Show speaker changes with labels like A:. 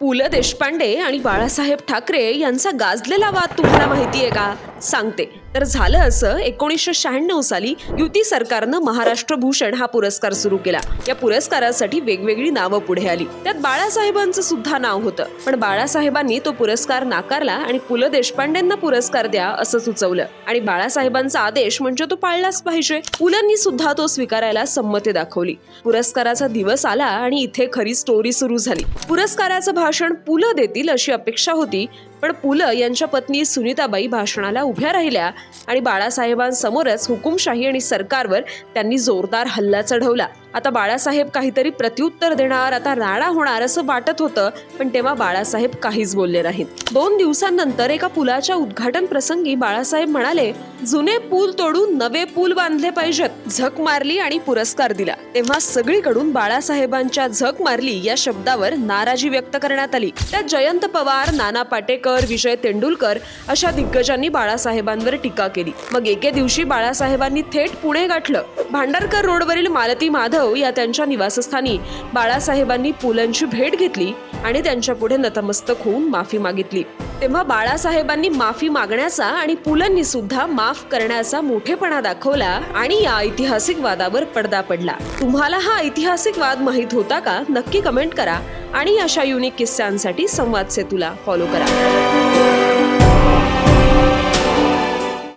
A: पु ल देशपांडे आणि बाळासाहेब ठाकरे यांचा गाजलेला वाद तुम्हाला माहिती आहे का? सांगते. तर झालं असं एकोणीसशे शहाण्णव साली युती सरकारनं महाराष्ट्र भूषण हा पुरस्कार सुरू केला. या पुरस्कारासाठी वेगवेगळी नावं पुढे आली. त्यात बाळासाहेबांचं सुद्धा नाव होतं. पण बाळासाहेबांनी तो पुरस्कार नाकारला आणि पु ल देशपांडेंना पुरस्कार द्या असं सुचवलं. आणि बाळासाहेबांचा आदेश म्हणजे तो पाळलाच पाहिजे. पुलंनी सुद्धा तो स्वीकारायला संमती दाखवली. पुरस्काराचा दिवस आला आणि इथे खरी स्टोरी सुरू झाली. पुरस्काराचं भाषण पु ल देतील अशी अपेक्षा होती. पण पुलं यांच्या पत्नी सुनीताबाई भाषणाला उभ्या राहिल्या आणि बाळासाहेबांसमोरच हुकुमशाही आणि सरकारवर त्यांनी जोरदार हल्ला चढवला. आता बाळासाहेब काहीतरी प्रत्युत्तर देणार आता राणा होणार असं वाटत होतं पण तेव्हा बाळासाहेब काहीच बोलले नाहीत. दोन दिवसांनंतर एका पुलाच्या उद्घाटन प्रसंगी बाळासाहेब म्हणाले जुने पूल तोडून नवे पूल बांधले पाहिजेत. झक मारली आणि पुरस्कार दिला. तेव्हा सगळीकडून बाळासाहेबांच्या झक मारली या शब्दावर नाराजी व्यक्त करण्यात आली. त्यात जयंत पवार नाना पाटेकर विजय तेंडुलकर अशा दिग्गजांनी बाळासाहेबांवर टीका केली. मग एके दिवशी बाळासाहेबांनी थेट पुणे गाठलं. भांडारकर रोडवरील मालती माधव या त्यांच्या निवासस्थानी बाळासाहेबांनी पुलंची भेट घेतली आणि त्यांच्या पुढे नतमस्तक होऊन माफी मागितली. तेव्हा बाळासाहेबांनी माफी मागण्याचा आणि पुलंनी सुद्धा माफ करण्याचा मोठेपणा दाखवला आणि या ऐतिहासिक वादावर पडदा पडला. तुम्हाला हा ऐतिहासिक वाद माहीत होता का? नक्की कमेंट करा आणि अशा युनिक किस्स्यांसाठी संवाद सेतूला फॉलो करा.